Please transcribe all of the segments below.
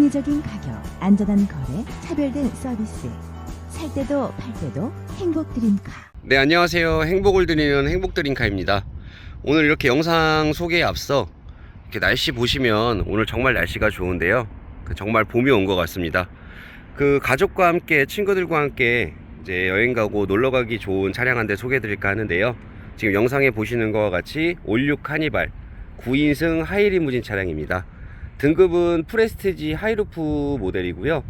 합리적인 가격, 안전한 거래, 차별된 서비스. 살 때도 팔 때도 행복 드림카. 네 안녕하세요. 행복을 드리는 행복 드림카입니다. 오늘 이렇게 영상 소개에 앞서 이렇게 날씨 보시면 오늘 정말 날씨가 좋은데요. 그 정말 봄이 온 것 같습니다. 그 가족과 함께 친구들과 함께 이제 여행 가고 놀러 가기 좋은 차량 한 대 소개해 드릴까 하는데요. 지금 영상에 보시는 것과 같이 올류 카니발 9인승 하이리무진 차량입니다 등급은 프레스티지 하이루프 모델이고요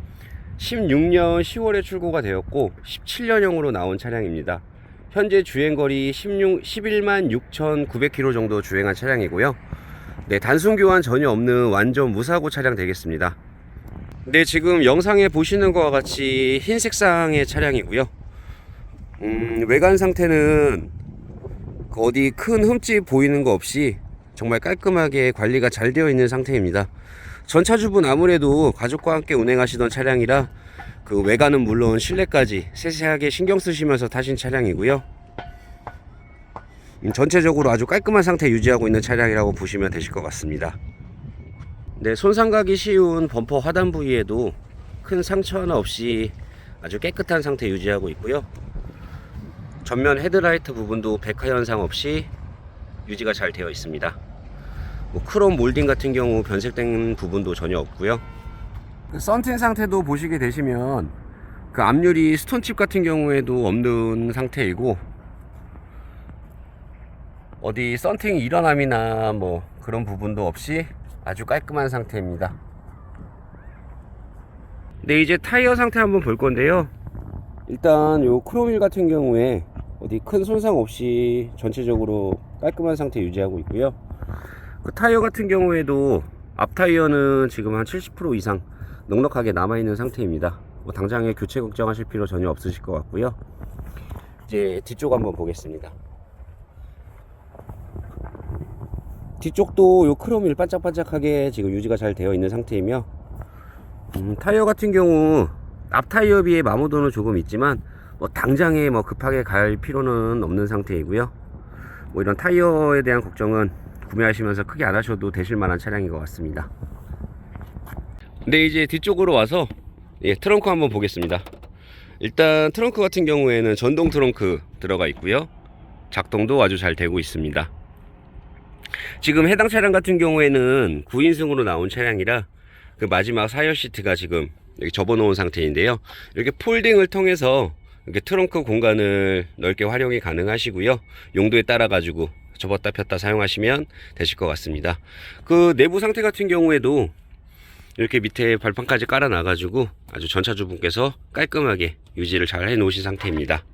16년 10월에 출고가 되었고 17년형으로 나온 차량입니다. 현재 주행거리 16, 11만 6,900km 정도 주행한 차량이고요. 네, 단순 교환 전혀 없는 완전 무사고 차량 되겠습니다. 네, 지금 영상에 보시는 것과 같이 흰 색상의 차량이고요. 음, 외관 상태는 그 어디 큰 흠집 보이는 거 없이 정말 깔끔하게 관리가 잘 되어 있는 상태입니다. 전차주분 아무래도 가족과 함께 운행하시던 차량이라 그 외관은 물론 실내까지 세세하게 신경 쓰시면서 타신 차량이고요. 음, 전체적으로 아주 깔끔한 상태 유지하고 있는 차량이라고 보시면 되실 것 같습니다. 네, 손상가기 쉬운 범퍼 하단 부위에도 큰 상처 하나 없이 아주 깨끗한 상태 유지하고 있고요. 전면 헤드라이트 부분도 백화 현상 없이 유지가 잘 되어 있습니다. 뭐 크롬 몰딩 같은 경우 변색된 부분도 전혀 없고요. 그 썬팅 상태도 보시게 되시면 그 앞유리 스톤칩 같은 경우에도 없는 상태이고 어디 썬팅 일어남이나 뭐 그런 부분도 없이 아주 깔끔한 상태입니다. 네 이제 타이어 상태 한번 볼 건데요. 일단 요 크롬일 같은 경우에 어디 큰 손상 없이 전체적으로 깔끔한 상태 유지하고 있고요. 그 타이어 같은 경우에도 앞 타이어는 지금 한 70% 이상 넉넉하게 남아있는 상태입니다. 뭐 당장에 교체 걱정하실 필요 전혀 없으실 것 같고요. 이제 뒤쪽 한번 보겠습니다. 뒤쪽도 요 크롬일 반짝반짝하게 지금 유지가 잘 되어 있는 상태이며 음, 타이어 같은 경우 앞 타이어 비해 마모도는 조금 있지만 뭐 당장에 뭐 급하게 갈 필요는 없는 상태이고요. 뭐 이런 타이어에 대한 걱정은 구매하시면서 크게 안 하셔도 되실 만한 차량인 것 같습니다. 네, 이제 뒤쪽으로 와서 예, 트렁크 한번 보겠습니다. 일단 트렁크 같은 경우에는 전동 트렁크 들어가 있고요. 작동도 아주 잘 되고 있습니다. 지금 해당 차량 같은 경우에는 9인승으로 나온 차량이라 그 마지막 사열 시트가 지금 여기 접어놓은 상태인데요. 이렇게 폴딩을 통해서 이렇게 트렁크 공간을 넓게 활용이 가능하시고요. 용도에 따라 가지고 접었다 폈다 사용하시면 되실 것 같습니다. 그 내부 상태 같은 경우에도 이렇게 밑에 발판까지 깔아 놔 가지고 아주 전차주분께서 깔끔하게 유지를 잘 해 놓으신 상태입니다.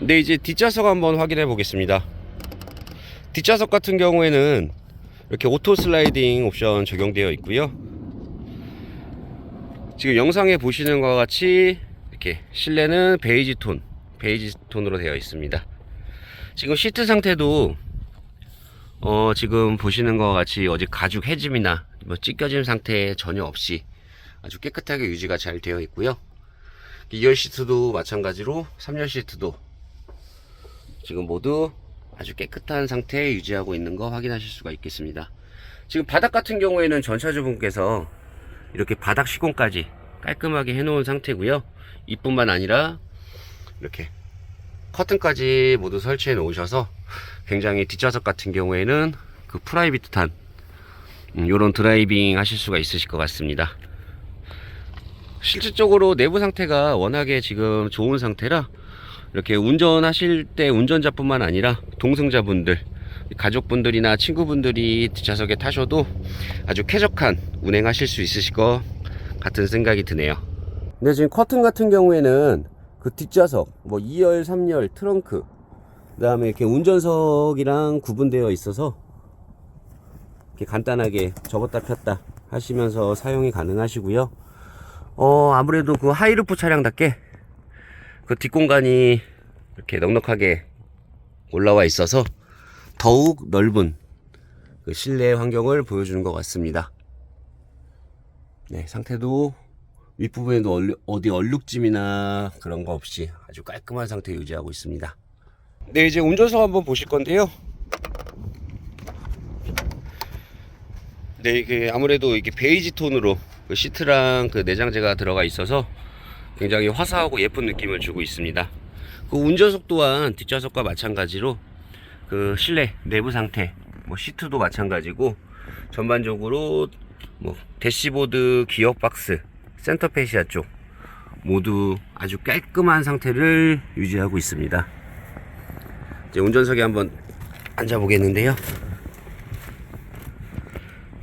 네 이제 뒷좌석 한번 확인해 보겠습니다. 뒷좌석 같은 경우에는 이렇게 오토 슬라이딩 옵션 적용되어 있고요. 지금 영상에 보시는 것과 같이 이렇게 실내는 베이지 톤, 베이지 톤으로 되어 있습니다. 지금 시트 상태도 어 지금 보시는 것과 같이 어디 가죽 해짐이나 뭐 찢겨짐 상태 전혀 없이 아주 깨끗하게 유지가 잘 되어 있고요. 2열 시트도 마찬가지로 3열 시트도 지금 모두 아주 깨끗한 상태 유지하고 있는 거 확인하실 수가 있겠습니다. 지금 바닥 같은 경우에는 전차주분께서 이렇게 바닥 시공까지 깔끔하게 해놓은 상태고요. 이뿐만 아니라 이렇게 커튼까지 모두 설치해 놓으셔서 굉장히 뒷좌석 같은 경우에는 그 프라이빗한 이런 드라이빙 하실 수가 있으실 것 같습니다. 실질적으로 내부 상태가 워낙에 지금 좋은 상태라 이렇게 운전하실 때 운전자뿐만 아니라 동승자분들 가족분들이나 친구분들이 뒷좌석에 타셔도 아주 쾌적한 운행하실 수 있으실 것 같은 생각이 드네요. 근데 지금 커튼 같은 경우에는 그 뒷좌석, 뭐 2열, 3열, 트렁크, 그 다음에 이렇게 운전석이랑 구분되어 있어서 이렇게 간단하게 접었다 폈다 하시면서 사용이 가능하시고요. 어, 아무래도 그 하이루프 차량답게 그 뒷공간이 이렇게 넉넉하게 올라와 있어서 더욱 넓은 그 실내 환경을 보여주는 것 같습니다. 네, 상태도 윗부분에도 얼, 어디 얼룩짐이나 그런 거 없이 아주 깔끔한 상태 유지하고 있습니다. 네, 이제 운전석 한번 보실 건데요. 네, 이게 아무래도 이게 베이지 톤으로 그 시트랑 그 내장재가 들어가 있어서 굉장히 화사하고 예쁜 느낌을 주고 있습니다. 그 운전석 또한 뒷좌석과 마찬가지로 그 실내 내부 상태, 뭐 시트도 마찬가지고 전반적으로 뭐 대시보드 기어 박스, 센터 페시아 쪽 모두 아주 깔끔한 상태를 유지하고 있습니다. 이제 운전석에 한번 앉아 보겠는데요.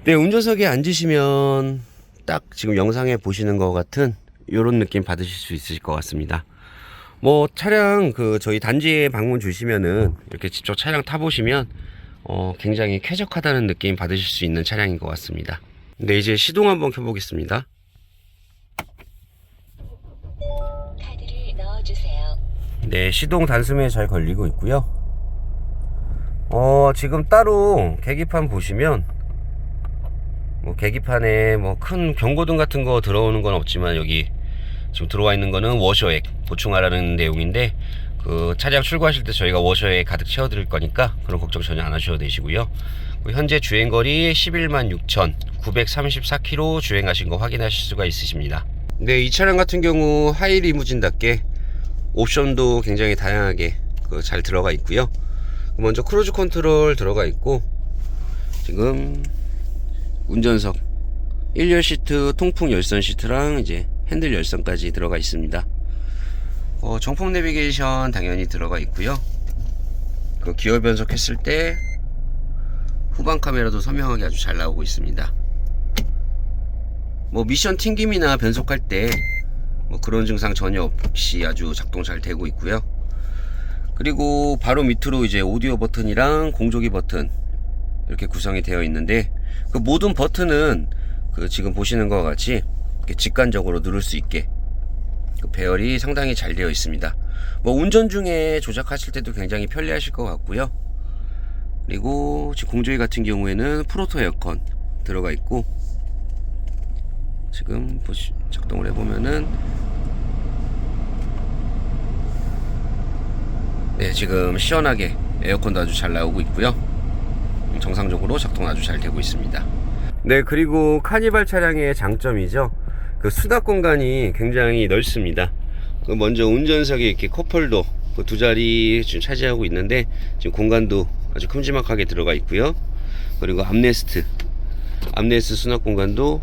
네, 운전석에 앉으시면 딱 지금 영상에 보시는 것 같은 이런 느낌 받으실 수 있으실 것 같습니다. 뭐 차량 그 저희 단지에 방문 주시면은 이렇게 직접 차량 타보시면 어 굉장히 쾌적하다는 느낌 받으실 수 있는 차량인 것 같습니다. 네, 이제 시동 한번 켜보겠습니다. 네, 시동 단숨에 잘 걸리고 있고요. 어, 지금 따로 계기판 보시면 뭐 계기판에 뭐 큰 경고등 같은 거 들어오는 건 없지만 여기 지금 들어와 있는 거는 워셔액 보충하라는 내용인데 그 차량 출고하실 때 저희가 워셔액 가득 채워 드릴 거니까 그런 걱정 전혀 안 하셔도 되시고요. 그 현재 주행거리 11만 6,934km 주행하신 거 확인하실 수가 있으십니다. 네, 이 차량 같은 경우 하이 리무진답게 옵션도 굉장히 다양하게 그 잘 들어가 있고요. 먼저 크루즈 컨트롤 들어가 있고 지금 운전석 1열 시트 통풍 열선 시트랑 이제 핸들 열선까지 들어가 있습니다. 어, 정품 내비게이션 당연히 들어가 있고요. 그 기어 변속 했을 때 후방 카메라도 선명하게 아주 잘 나오고 있습니다. 뭐 미션 튕김이나 변속할 때 뭐 그런 증상 전혀 없이 아주 작동 잘 되고 있고요. 그리고 바로 밑으로 이제 오디오 버튼이랑 공조기 버튼 이렇게 구성이 되어 있는데 그 모든 버튼은 그 지금 보시는 것과 같이 직관적으로 누를 수 있게 그 배열이 상당히 잘 되어 있습니다. 뭐 운전 중에 조작하실 때도 굉장히 편리하실 것 같고요. 그리고 지금 공조기 같은 경우에는 프로토 에어컨 들어가 있고 지금 보시 작동을 해보면은 네 지금 시원하게 에어컨도 아주 잘 나오고 있고요 정상적으로 작동 아주 잘 되고 있습니다 네 그리고 카니발 차량의 장점이죠 그 수납 공간이 굉장히 넓습니다. 그 먼저 운전석에 이렇게 컵홀더 그 두 자리 지금 차지하고 있는데 지금 공간도 아주 큼지막하게 들어가 있고요. 그리고 암레스트 암레스트 수납 공간도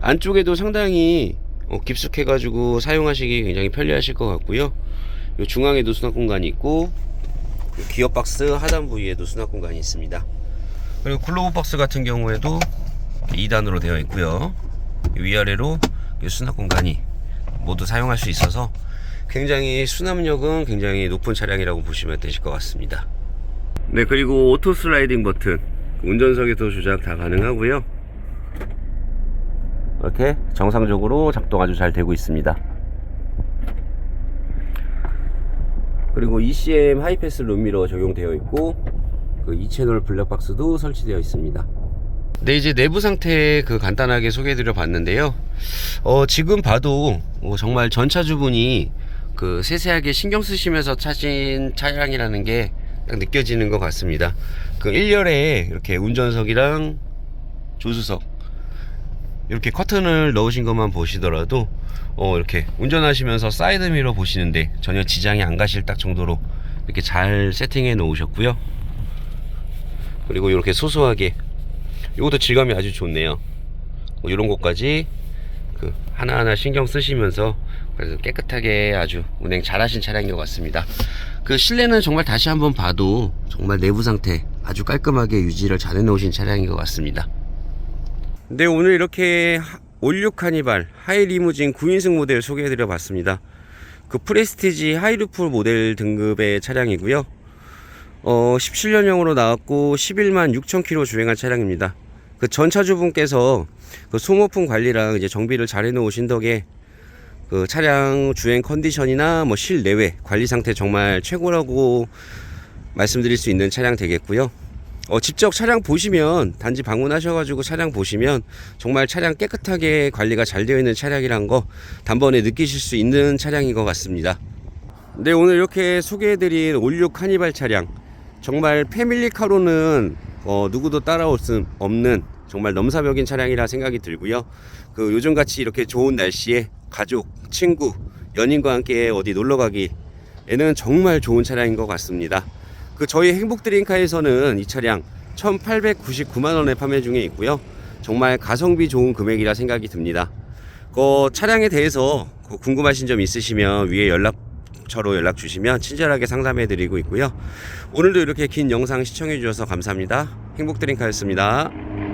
안쪽에도 상당히 어, 깊숙해 가지고 사용하시기 굉장히 편리하실 것 같고요. 요 중앙에도 수납 공간이 있고 요 기어 박스 하단 부위에도 수납 공간이 있습니다. 그리고 글로브 박스 같은 경우에도 2단으로 되어 있고요 위아래로 이 수납 공간이 모두 사용할 수 있어서 굉장히 수납력은 굉장히 높은 차량이라고 보시면 되실 것 같습니다. 네 그리고 오토 슬라이딩 버튼. 운전석에도 조작 다 가능하고요. 이렇게 정상적으로 작동 아주 잘 되고 있습니다. 그리고 ECM 하이패스 룸미러 적용되어 있고 그 2채널 블랙박스도 설치되어 있습니다 네 이제 내부 상태 그 간단하게 소개해드려 봤는데요. 어 지금 봐도 어, 정말 전차주분이 그 세세하게 신경 쓰시면서 차신 차량이라는 게 딱 느껴지는 것 같습니다. 그 1열에 이렇게 운전석이랑 조수석 이렇게 커튼을 넣으신 것만 보시더라도 어 이렇게 운전하시면서 사이드미러 보시는데 전혀 지장이 안 가실 딱 정도로 이렇게 잘 세팅해 놓으셨고요. 그리고 이렇게 소소하게 이것도 질감이 아주 좋네요. 뭐 이런 것까지 그 하나하나 신경 쓰시면서 그래서 깨끗하게 아주 운행 잘 하신 차량인 것 같습니다. 그 실내는 정말 다시 한번 봐도 정말 내부 상태 아주 깔끔하게 유지를 잘 해놓으신 차량인 것 같습니다. 네 오늘 이렇게 올류 카니발 하이 리무진 9인승 모델 소개해드려 봤습니다. 그 프레스티지 하이루프 모델 등급의 차량이고요. 어 17년형으로 나왔고 11만 6천 킬로 주행한 차량입니다 그 전차주분께서 그 소모품 관리랑 이제 정비를 잘 해놓으신 덕에 그 차량 주행 컨디션이나 뭐 실내외 관리 상태 정말 최고라고 말씀드릴 수 있는 차량 되겠고요. 어, 직접 차량 보시면 단지 방문하셔가지고 차량 보시면 정말 차량 깨끗하게 관리가 잘 되어 있는 차량이란 거 단번에 느끼실 수 있는 차량인 것 같습니다. 네 오늘 이렇게 소개해드린 올류 카니발 차량 정말 패밀리카로는 어, 누구도 따라올 수 없는 정말 넘사벽인 차량이라 생각이 들고요. 그 요즘 같이 이렇게 좋은 날씨에 가족, 친구, 연인과 함께 어디 놀러 가기에는 정말 좋은 차량인 것 같습니다. 그 저희 행복 드림카에서는 이 차량 1,899만 원에 판매 중에 있고요. 정말 가성비 좋은 금액이라 생각이 듭니다. 그 차량에 대해서 그 궁금하신 점 있으시면 위에 연락 처로 연락 주시면 친절하게 상담해 드리고 있고요. 오늘도 이렇게 긴 영상 시청해 주셔서 감사합니다. 행복 드림카였습니다.